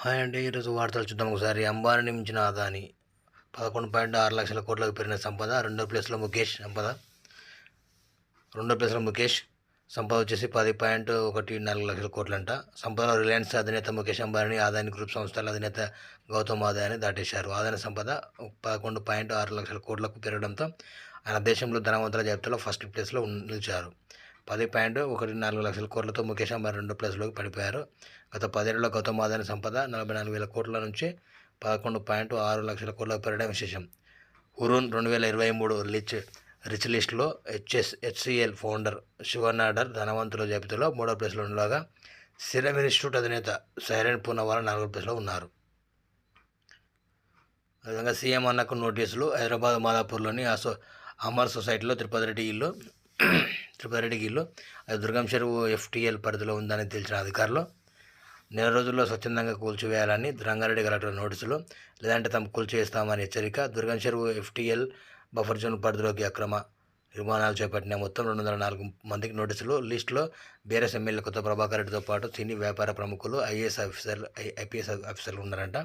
Hi అండి ఈరోజు వార్తలు చూద్దాం. ఒకసారి అంబానీ మించిన ఆదాని పదకొండు పాయింట్ ఆరు లక్షల కోట్లకు పెరిగిన సంపద రెండో ప్లేస్లో ముఖేష్ సంపద. రెండో ప్లేస్లో ముఖేష్ సంపద వచ్చేసి పది పాయింట్ ఒకటి నాలుగు లక్షల కోట్లంట. సంపదలో రిలయన్స్ అధినేత ముఖేష్ అంబానీ ఆదాని గ్రూప్ సంస్థల అధినేత గౌతమ్ ఆదాయాన్ని దాటేశారు. ఆదాని సంపద పదకొండు పాయింట్ ఆరు లక్షల కోట్లకు పెరగడంతో ఆయన దేశంలో ధనవంతుల జాబితాలో ఫస్ట్ ప్లేస్లో నిలిచారు. పది పాయింట్ ఒకటి నాలుగు లక్షల కోట్లతో ముఖేష్ అంబానీ రెండు ప్లస్లోకి పడిపోయారు. గత పదేళ్ళలో గౌతమ్ ఆదాని సంపద నలభై నాలుగు వేల కోట్ల నుంచి పదకొండు పాయింట్ ఆరు లక్షల కోట్లకు పెరగడం విశేషం. హురూన్ రెండు వేల ఇరవై మూడు రిచ్ రిచ్ లిస్ట్లో హెచ్ఎస్ హెచ్సిఎల్ ఫౌండర్ శివనాడర్ ధనవంతుల జాబితాలో మూడో ప్లేస్లో ఉండగా సిరమ్ ఇన్స్టిట్యూట్ అధినేత సైరన్ పూనవాల నాలుగో ప్లేస్లో ఉన్నారు. అదేవిధంగా సీఎం అన్నకు నోటీసులు హైదరాబాద్ మాదాపూర్లోని అసో అమర్ సొసైటీలో తిరుపతి రెడ్డి ఇల్లు తిరుపతి అది దుర్గం చెరువు ఎఫ్టీఎల్ పరిధిలో ఉందని తెలిసిన అధికారులు. నెల రోజుల్లో స్వచ్ఛందంగా కూల్చివేయాలని రంగారెడ్డి కలెక్టర్ నోటీసులు. లేదంటే తమ కూల్చివేస్తామని హెచ్చరిక దుర్గం చెరువు ఎఫ్టీఎల్ బఫర్ జోన్ పరిధిలోకి అక్రమ నిర్మాణాలు చేపట్టిన మొత్తం రెండు వందల నాలుగు మందికి నోటీసులు. లిస్టులో బీఆర్ఎస్ ఎమ్మెల్యే కొత్త ప్రభాకర్ రెడ్డితో పాటు సినీ వ్యాపార ప్రముఖులు ఐఏఎస్ ఆఫీసర్లు ఐ- ఐపీఎస్ ఆఫీసర్లు ఉన్నారంట.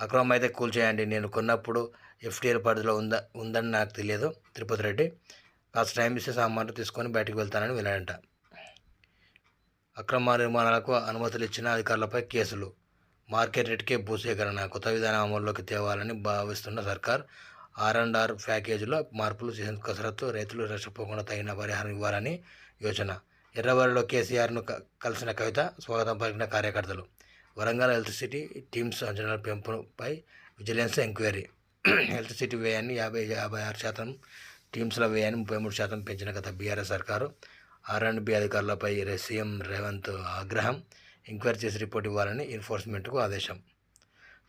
అక్రమం అయితే కూల్చేయండి నేను కొన్నప్పుడు ఎఫ్టీఎల్ పరిధిలో ఉందా ఉందని నాకు తెలియదు. తిరుపతి రెడ్డి కాస్త టైం ఇస్తే సామాన్లు తీసుకొని బయటకు వెళ్తానని వెళ్ళాడంట అక్రమ నిర్మాణాలకు అనుమతులు ఇచ్చిన అధికారులపై కేసులు. మార్కెట్ రేట్కే భూసేకరణ కొత్త విధానం అమల్లోకి తేవాలని భావిస్తున్న సర్కార్ ఆర్ అండ్ ఆర్ ప్యాకేజీలో మార్పులు చేసిన కసరత్తు రైతులు నష్టపోకుండా తగిన పరిహారం ఇవ్వాలని యోచన. ఎర్రవరిలో కేసీఆర్ను కలిసిన కవిత స్వాగతం పలికిన కార్యకర్తలు. వరంగల్ హెల్త్ సిటీ టీమ్స్ అంచనాల పెంపుపై విజిలెన్స్ ఎంక్వైరీ. హెల్త్ సిటీ వ్యయాన్ని యాభై యాభై ఆరు శాతం టీమ్స్ల వ్యయాన్ని ముప్పై మూడు శాతం పెంచిన గత బీఆర్ఎస్ సర్కారు. ఆర్ అండ్ బి అధికారులపై సీఎం రేవంత్ ఆగ్రహం ఎంక్వైరీ చేసి రిపోర్ట్ ఇవ్వాలని ఎన్ఫోర్స్మెంట్కు ఆదేశం.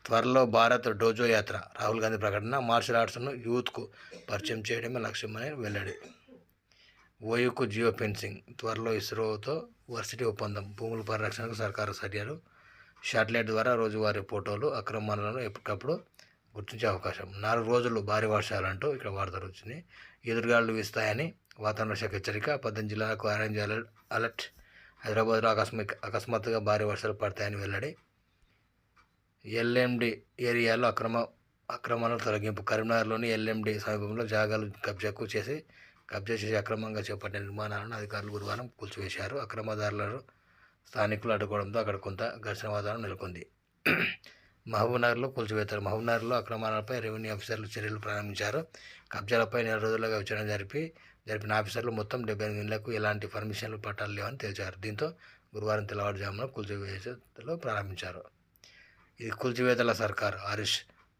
త్వరలో భారత్ డోజో యాత్ర రాహుల్ గాంధీ ప్రకటన మార్షల్ ఆర్ట్స్ను యూత్కు పరిచయం చేయడమే లక్ష్యమని వెల్లడి. ఓయుకు జియో ఫెన్సింగ్ త్వరలో ఇస్రోతో వర్సిటీ ఒప్పందం భూముల పరిరక్షణకు సర్కారు చర్యలు. శాటిలైట్ ద్వారా రోజువారీ ఫోటోలు అక్రమాలను ఎప్పటికప్పుడు గుర్తించే అవకాశం. నాలుగు రోజులు భారీ వర్షాలంటూ ఇక్కడ వార్తలు వచ్చినాయి ఎదురుగాలు వీస్తాయని వాతావరణ శాఖ హెచ్చరిక. పద్దెనిమిది జిల్లాలకు ఆరెంజ్ అలర్ట్ అలర్ట్. హైదరాబాద్లో అకస్మిక అకస్మాత్తుగా భారీ వర్షాలు పడతాయని వెల్లడి. ఎల్ఎండి ఏరియాలో అక్రమ అక్రమాల తొలగింపు. కరీంనగర్లోని ఎల్ఎండి సమీపంలో జాగాలు కబ్జాకు చేసి కబ్జా చేసి అక్రమంగా చేపట్టిన నిర్మాణాలను అధికారులు గురువారం కూల్చివేశారు. అక్రమదారులను స్థానికులు అడ్డుకోవడంతో అక్కడ కొంత ఘర్షణ వాతావరణం నెలకొంది. మహబూబ్నగర్లో కూల్చివేతారు. మహబూబ్నగర్లో అక్రమాలపై రెవెన్యూ ఆఫీసర్లు చర్యలు ప్రారంభించారు. కబ్జాలపై నెల రోజులుగా విచారణ జరిపి జరిపిన ఆఫీసర్లు మొత్తం డెబ్బై ఎనిమిది ఇళ్ళకు ఎలాంటి పర్మిషన్లు పట్టాలు లేవని తేల్చారు. దీంతో గురువారం తెల్లవారుజామున కూల్చివేతలు ప్రారంభించారు. ఇది కూల్చివేతల సర్కార్. హరీష్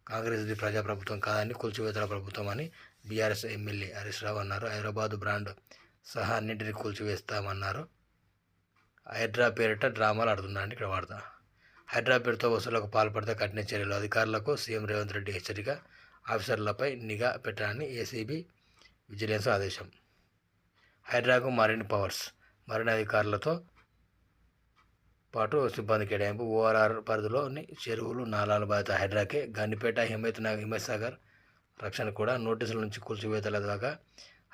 కాంగ్రెస్ ఇది ప్రజాప్రభుత్వం కాదని కూల్చివేతల ప్రభుత్వం అని బీఆర్ఎస్ ఎమ్మెల్యే హరీష్ రావు అన్నారు. హైదరాబాద్ బ్రాండ్ సహా అన్నింటినీ కూల్చివేస్తామన్నారు. హైడ్రా పేరిట డ్రామాలు ఆడుతున్నారని ఇక్కడ వాడతా హైడ్రా వసూళ్ళకు వసూలకు పాల్పడితే కఠిన చర్యలు. అధికారులకు సీఎం రేవంత్ రెడ్డి హెచ్చరిక ఆఫీసర్లపై నిఘా పెట్టాలని ఏసీబీ విజిలెన్స్ ఆదేశం. హైడ్రాకు మరిన్ని పవర్స్ మరిన్ని అధికారులతో పాటు సిబ్బంది కేటాయింపు. ఓఆర్ఆర్ పరిధిలోని చెరువులు నాలాల బాధిత హైడ్రాకే. గన్నిపేట హిమయత్ నగర్ హిమయత్ సాగర్ రక్షణ కూడా నోటీసుల నుంచి కూల్చివేతల దాకా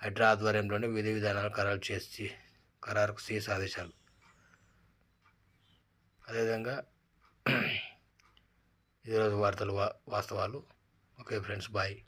హైడ్రా ఆధ్వర్యంలోని విధి విధానాలు ఖరారు చేసి ఖరారుకు సీఎస్ ఆదేశాలు. అదేవిధంగా ఈరోజు వార్తలు వా వాస్తవాలు. Okay friends bye.